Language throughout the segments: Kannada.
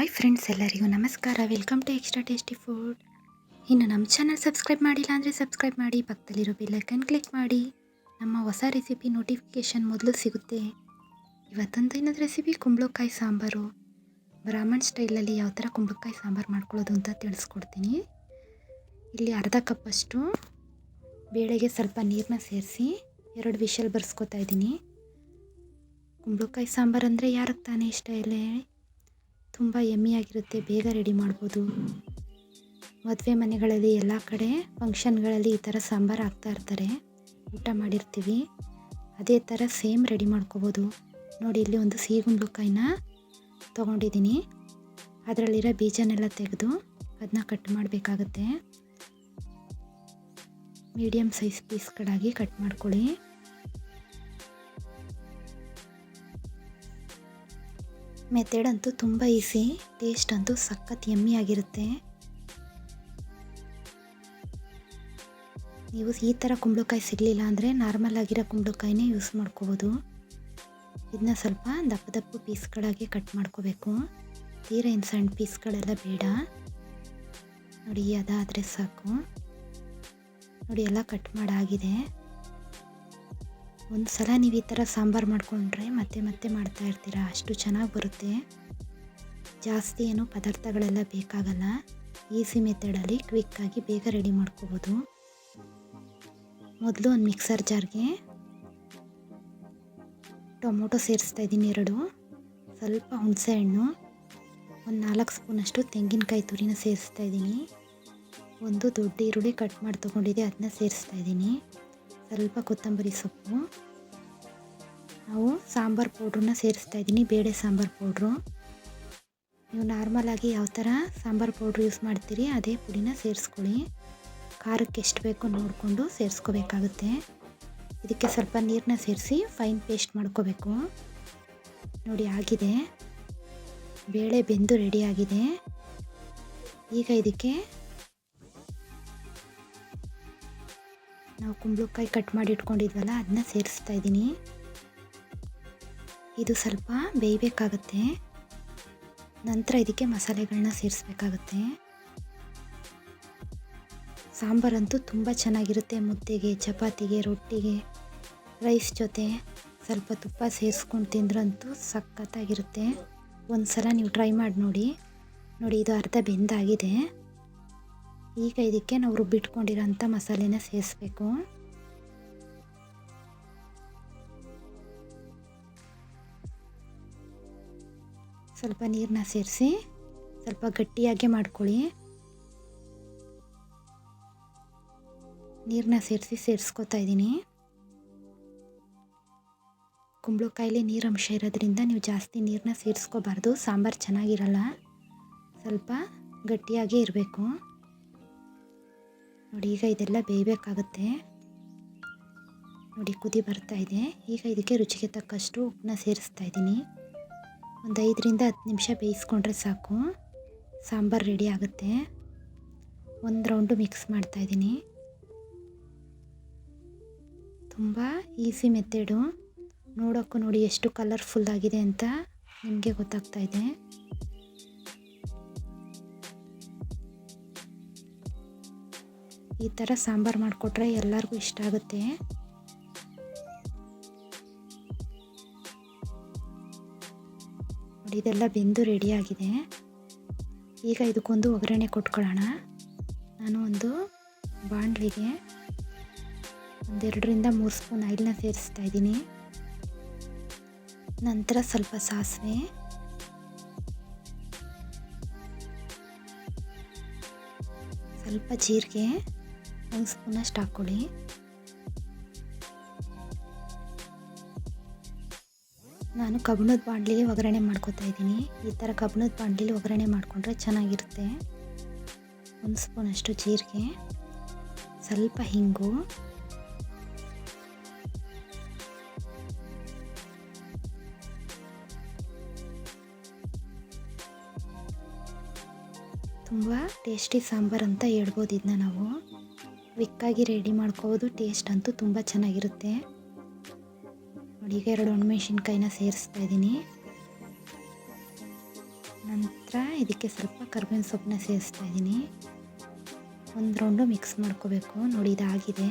ಹಾಯ್ ಫ್ರೆಂಡ್ಸ್ ಎಲ್ಲರಿಗೂ ನಮಸ್ಕಾರ. Welcome to extra tasty food ಇನ್ನು ನಮ್ಮ ಚಾನಲ್ ಸಬ್ಸ್ಕ್ರೈಬ್ ಮಾಡಿಲ್ಲ ಅಂದರೆ ಸಬ್ಸ್ಕ್ರೈಬ್ ಮಾಡಿ, ಪಕ್ಕದಲ್ಲಿರೋ ಬೆಲ್ಲೈಕನ್ ಕ್ಲಿಕ್ ಮಾಡಿ. ನಮ್ಮ ಹೊಸ ರೆಸಿಪಿ ನೋಟಿಫಿಕೇಷನ್ ಮೊದಲು ಸಿಗುತ್ತೆ. ಇವತ್ತೊಂದು ಇನ್ನೊಂದು ರೆಸಿಪಿ ಕುಂಬಳಕಾಯಿ ಸಾಂಬಾರು. ಬ್ರಾಹ್ಮಣ್ ಸ್ಟೈಲಲ್ಲಿ ಯಾವ ಥರ ಕುಂಬಳಕಾಯಿ ಸಾಂಬಾರು ಮಾಡ್ಕೊಳ್ಳೋದು ಅಂತ ತಿಳಿಸ್ಕೊಡ್ತೀನಿ. ಇಲ್ಲಿ ಅರ್ಧ ಕಪ್ಪಷ್ಟು ಬೇಳೆಗೆ ಸ್ವಲ್ಪ ನೀರನ್ನ ಸೇರಿಸಿ ಎರಡು ವಿಷಲ್ ಬರ್ಸ್ಕೊತಾ ಇದ್ದೀನಿ. ಕುಂಬಳಕಾಯಿ ಸಾಂಬಾರು ಅಂದರೆ ಯಾರಿಗೆ ತಾನೇ ಇಷ್ಟ ಇಲ್ಲ ತುಂಬ ಯಮ್ಮಿಯಾಗಿರುತ್ತೆ. ಬೇಗ ರೆಡಿ ಮಾಡ್ಬೋದು. ಮದುವೆ ಮನೆಗಳಲ್ಲಿ ಎಲ್ಲ ಕಡೆ ಫಂಕ್ಷನ್ಗಳಲ್ಲಿ ಈ ಥರ ಸಾಂಬಾರು ಹಾಕ್ತಾ ಇರ್ತಾರೆ. ಊಟ ಮಾಡಿರ್ತೀವಿ. ಅದೇ ಥರ ಸೇಮ್ ರೆಡಿ ಮಾಡ್ಕೋಬೋದು. ನೋಡಿ, ಇಲ್ಲಿ ಒಂದು ಸಿಹಿ ಕುಂಬಳಕಾಯಿನ ತೊಗೊಂಡಿದ್ದೀನಿ. ಅದರಲ್ಲಿರೋ ಬೀಜನೆಲ್ಲ ತೆಗೆದು ಅದನ್ನ ಕಟ್ ಮಾಡಬೇಕಾಗತ್ತೆ. ಮೀಡಿಯಮ್ ಸೈಜ್ ಪೀಸ್ಗಳಾಗಿ ಕಟ್ ಮಾಡ್ಕೊಳ್ಳಿ. ಮೆಥಡ್ ಅಂತೂ ತುಂಬ ಈಸಿ ಟೇಸ್ಟ್ ಅಂತೂ ಸಖತ್ ಯಮ್ಮಿ ಆಗಿರುತ್ತೆ. ನೀವು ಈ ಥರ ಕುಂಬಳಕಾಯಿ ಸಿಗಲಿಲ್ಲ ಅಂದರೆ ನಾರ್ಮಲ್ ಆಗಿರೋ ಕುಂಬಳಕಾಯಿನೇ ಯೂಸ್ ಮಾಡ್ಕೋಬೋದು. ಇದನ್ನ ಸ್ವಲ್ಪ ದಪ್ಪ ದಪ್ಪ ಪೀಸ್ಗಳಾಗಿ ಕಟ್ ಮಾಡ್ಕೋಬೇಕು. ತೀರ ಏನು ಸಣ್ಣ ಪೀಸ್ಗಳೆಲ್ಲ ಬೇಡ. ನೋಡಿ ಅದಾದರೆ ಸಾಕು. ನೋಡಿ ಎಲ್ಲ ಕಟ್ ಮಾಡಾಗಿದೆ. ಒಂದು ಸಲ ನೀವು ಈ ಥರ ಸಾಂಬಾರು ಮಾಡಿಕೊಂಡ್ರೆ ಮತ್ತೆ ಮತ್ತೆ ಮಾಡ್ತಾ ಇರ್ತೀರಾ? ಅಷ್ಟು ಚೆನ್ನಾಗಿ ಬರುತ್ತೆ. ಜಾಸ್ತಿ ಏನು ಪದಾರ್ಥಗಳೆಲ್ಲ ಬೇಕಾಗಲ್ಲ. ಈಸಿ ಮೆಥಡಲ್ಲಿ ಕ್ವಿಕ್ಕಾಗಿ ಬೇಗ ರೆಡಿ ಮಾಡ್ಕೋಬೋದು. ಮೊದಲು ಒಂದು ಮಿಕ್ಸರ್ ಜಾರ್ಗೆ ಟೊಮೊಟೊ ಸೇರಿಸ್ತಾ ಇದ್ದೀನಿ ಎರಡು. ಸ್ವಲ್ಪ ಹುಣಸೆ ಹಣ್ಣು, ಒಂದು ನಾಲ್ಕು ಸ್ಪೂನಷ್ಟು ತೆಂಗಿನಕಾಯಿ ತುರಿನ ಸೇರಿಸ್ತಾ ಇದ್ದೀನಿ. ಒಂದು ದೊಡ್ಡ ಈರುಳ್ಳಿ ಕಟ್ ಮಾಡಿ ತೊಗೊಂಡಿದ್ದೆ ಅದನ್ನ ಸೇರಿಸ್ತಾ ಇದ್ದೀನಿ. ಸ್ವಲ್ಪ ಕೊತ್ತಂಬರಿ ಸೊಪ್ಪು. ನಾವು ಸಾಂಬಾರು ಪೌಡ್ರನ್ನ ಸೇರಿಸ್ತಾ ಇದ್ದೀನಿ, ಬೇಳೆ ಸಾಂಬಾರು ಪೌಡ್ರು. ನೀವು ನಾರ್ಮಲಾಗಿ ಯಾವ ಥರ ಸಾಂಬಾರು ಪೌಡ್ರ್ ಯೂಸ್ ಮಾಡ್ತೀರಿ, ಅದೇ ಪುಡಿನ ಸೇರಿಸ್ಕೊಳ್ಳಿ. ಖಾರಕ್ಕೆ ಎಷ್ಟು ಬೇಕೋ ನೋಡಿಕೊಂಡು ಸೇರಿಸ್ಕೋಬೇಕಾಗುತ್ತೆ. ಇದಕ್ಕೆ ಸ್ವಲ್ಪ ನೀರನ್ನ ಸೇರಿಸಿ ಫೈನ್ ಪೇಸ್ಟ್ ಮಾಡ್ಕೋಬೇಕು. ನೋಡಿ, ಆಗಿದೆ. ಬೇಳೆ ಬೆಂದು ರೆಡಿಯಾಗಿದೆ ಈಗ ಇದಕ್ಕೆ ಕುಂಬಳಕಾಯಿ ಕಟ್ ಮಾಡಿ ಇಟ್ಕೊಂಡಿದ್ವಲ್ಲ, ಅದನ್ನ ಸೇರಿಸ್ತಾ ಇದ್ದೀನಿ. ಇದು ಸ್ವಲ್ಪ ಬೇಯಬೇಕಾಗತ್ತೆ. ನಂತರ ಇದಕ್ಕೆ ಮಸಾಲೆಗಳನ್ನ ಸೇರಿಸ್ಬೇಕಾಗತ್ತೆ. ಸಾಂಬಾರಂತೂ ತುಂಬ ಚೆನ್ನಾಗಿರುತ್ತೆ ಮುದ್ದೆಗೆ, ಚಪಾತಿಗೆ, ರೊಟ್ಟಿಗೆ, ರೈಸ್ ಜೊತೆ. ಸ್ವಲ್ಪ ತುಪ್ಪ ಸೇರಿಸ್ಕೊಂಡು ತಿಂದ್ರಂತೂ ಸಖತ್ತಾಗಿರುತ್ತೆ. ಒಂದು ಸಲ ನೀವು ಟ್ರೈ ಮಾಡಿ ನೋಡಿ. ನೋಡಿ, ಇದು ಅರ್ಧ ಬೆಂದಾಗಿದೆ. ಈಗ ಇದಕ್ಕೆ ನಾವು ರುಬ್ಬಿಟ್ಕೊಂಡಿರೋಂಥ ಮಸಾಲೆನ ಸೇರಿಸ್ಬೇಕು. ಸ್ವಲ್ಪ ನೀರನ್ನ ಸೇರಿಸಿ ಸ್ವಲ್ಪ ಗಟ್ಟಿಯಾಗೆ ಮಾಡ್ಕೊಳ್ಳಿ. ನೀರನ್ನ ಸೇರಿಸಿ ಸೇರಿಸ್ಕೊತಾ ಇದ್ದೀನಿ. ಕುಂಬಳಕಾಯಲ್ಲಿ ನೀರಂಶ ಇರೋದ್ರಿಂದ ನೀವು ಜಾಸ್ತಿ ನೀರನ್ನ ಸೇರಿಸ್ಕೋಬಾರ್ದು, ಸಾಂಬಾರು ಚೆನ್ನಾಗಿರಲ್ಲ. ಸ್ವಲ್ಪ ಗಟ್ಟಿಯಾಗೇ ಇರಬೇಕು. ನೋಡಿ, ಈಗ ಇದೆಲ್ಲ ಬೇಯಬೇಕಾಗುತ್ತೆ. ನೋಡಿ, ಕುದಿ ಬರ್ತಾ ಇದೆ. ಈಗ ಇದಕ್ಕೆ ರುಚಿಗೆ ತಕ್ಕಷ್ಟು ಉಪ್ಪನ್ನ ಸೇರಿಸ್ತಾ ಇದ್ದೀನಿ. ಒಂದು ಐದರಿಂದ ಹತ್ತು ನಿಮಿಷ ಬೇಯಿಸ್ಕೊಂಡ್ರೆ ಸಾಕು. ಸಾಂಬಾರು ರೆಡಿ ಆಗುತ್ತೆ. ಒಂದು ರೌಂಡು ಮಿಕ್ಸ್ ಮಾಡ್ತಾ ಇದ್ದೀನಿ. ತುಂಬ ಈಸಿ ಮೆಥಡು. ನೋಡೋಕ್ಕೂ ನೋಡಿ ಎಷ್ಟು ಕಲರ್ಫುಲ್ ಆಗಿದೆ ಅಂತ ನಿಮಗೆ ಗೊತ್ತಾಗ್ತಾ ಇದೆ. ಈ ಥರ ಸಾಂಬಾರು ಮಾಡಿಕೊಟ್ರೆ ಎಲ್ಲರಿಗೂ ಇಷ್ಟ ಆಗುತ್ತೆ. ಇದೆಲ್ಲ ಬೆಂದು ರೆಡಿಯಾಗಿದೆ ಈಗ ಇದಕ್ಕೊಂದು ಒಗ್ಗರಣೆ ಕೊಟ್ಕೊಳ್ಳೋಣ. ನಾನು ಒಂದು ಬಾಂಡ್ಲಿಗೆ ಒಂದೆರಡರಿಂದ ಮೂರು ಸ್ಪೂನ್ ಆಯಿಲ್ನ ಸೇರಿಸ್ತಾ ಇದ್ದೀನಿ. ನಂತರ ಸ್ವಲ್ಪ ಸಾಸಿವೆ. ಸ್ವಲ್ಪ ಜೀರಿಗೆ. ಒಂದು ಸ್ಪೂನಷ್ಟು ಹಾಕ್ಕೊಳ್ಳಿ. ನಾನು ಕಬ್ಬಣದ ಬಾಂಡ್ಲಿಗೆ ಒಗ್ಗರಣೆ ಮಾಡ್ಕೋತಾ ಇದ್ದೀನಿ. ಈ ಥರ ಕಬ್ಬಣದ ಬಾಣಲಿಲಿ ಒಗ್ಗರಣೆ ಮಾಡಿಕೊಂಡ್ರೆ ಚೆನ್ನಾಗಿರುತ್ತೆ. ಒಂದು ಸ್ಪೂನಷ್ಟು ಜೀರಿಗೆ, ಸ್ವಲ್ಪ ಹಿಂಗು. ತುಂಬ ಟೇಸ್ಟಿ ಸಾಂಬಾರು ಅಂತ ಹೇಳ್ಬೋದು ಇದನ್ನ ನಾವು. ಕ್ವಿಕ್ಕಾಗಿ ರೆಡಿ ಮಾಡ್ಕೋಬೋದು. ಟೇಸ್ಟ್ ಅಂತೂ ತುಂಬ ಚೆನ್ನಾಗಿರುತ್ತೆ. ನೋಡಿ, ಈಗ ಎರಡು ಒಣಮೆಣಸಿನ್ಕಾಯಿನ ಸೇರಿಸ್ತಾ ಇದ್ದೀನಿ. ನಂತರ ಇದಕ್ಕೆ ಸ್ವಲ್ಪ ಕರ್ಬೇವಿನ ಸೊಪ್ಪನ್ನ ಸೇರಿಸ್ತಾ ಇದ್ದೀನಿ. ಒಂದು ರೌಂಡು ಮಿಕ್ಸ್ ಮಾಡ್ಕೋಬೇಕು. ನೋಡಿ, ಇದಾಗಿದೆ.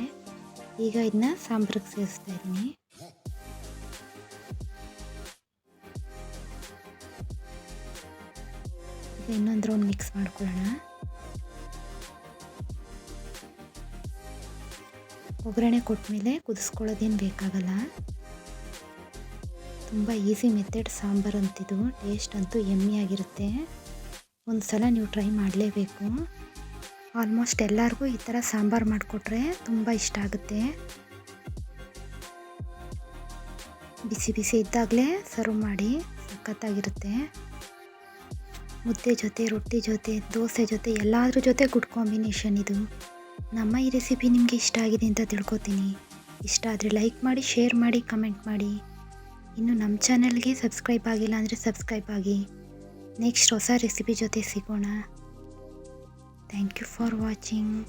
ಈಗ ಇದನ್ನ ಸಾಂಬ್ರಿಗೆ ಸೇರಿಸ್ತಾ ಇದ್ದೀನಿ. ಇನ್ನೊಂದು ರೌಂಡ್ ಮಿಕ್ಸ್ ಮಾಡ್ಕೊಳ್ಳೋಣ. ಒಗ್ಗರಣೆ ಕೊಟ್ಟಮೇಲೆ ಕುದಿಸ್ಕೊಳ್ಳೋದೇನು ಬೇಕಾಗಲ್ಲ? ತುಂಬ ಈಸಿ ಮೆಥಡ್ ಸಾಂಬಾರು ಅಂತಿದು. ಟೇಸ್ಟ್ ಅಂತೂ ಆಗಿರುತ್ತೆ. ಒಂದು ಸಲ ನೀವು ಟ್ರೈ ಮಾಡಲೇಬೇಕು. ಆಲ್ಮೋಸ್ಟ್ ಎಲ್ಲರಿಗೂ ಈ ಥರ ಸಾಂಬಾರು ಮಾಡಿಕೊಟ್ರೆ ತುಂಬ ಇಷ್ಟ ಆಗುತ್ತೆ. ಬಿಸಿ ಬಿಸಿ ಇದ್ದಾಗಲೇ ಸರ್ವ್ ಮಾಡಿ ಸಖತ್ತಾಗಿರುತ್ತೆ. ಮುದ್ದೆ ಜೊತೆ, ರೊಟ್ಟಿ ಜೊತೆ, ದೋಸೆ ಜೊತೆ ಎಲ್ಲಾದ್ರ ಜೊತೆ ಗುಡ್ ಕಾಂಬಿನೇಷನ್ ಇದು. ನಮ್ಮ ಈ ರೆಸಿಪಿ ನಿಮಗೆ ಇಷ್ಟ ಆಗಿದೆ ಅಂತ ತಿಳ್ಕೊತೀನಿ. ಇಷ್ಟ ಆದರೆ ಲೈಕ್ ಮಾಡಿ, ಶೇರ್ ಮಾಡಿ, ಕಮೆಂಟ್ ಮಾಡಿ. ಇನ್ನು ನಮ್ಮ ಚಾನಲ್ಗೆ ಸಬ್ಸ್ಕ್ರೈಬ್ ಆಗಿಲ್ಲ ಅಂದರೆ ಸಬ್ಸ್ಕ್ರೈಬ್ ಆಗಿ. ನೆಕ್ಸ್ಟ್ ಹೊಸ ರೆಸಿಪಿ ಜೊತೆ ಸಿಗೋಣ. Thank you for watching.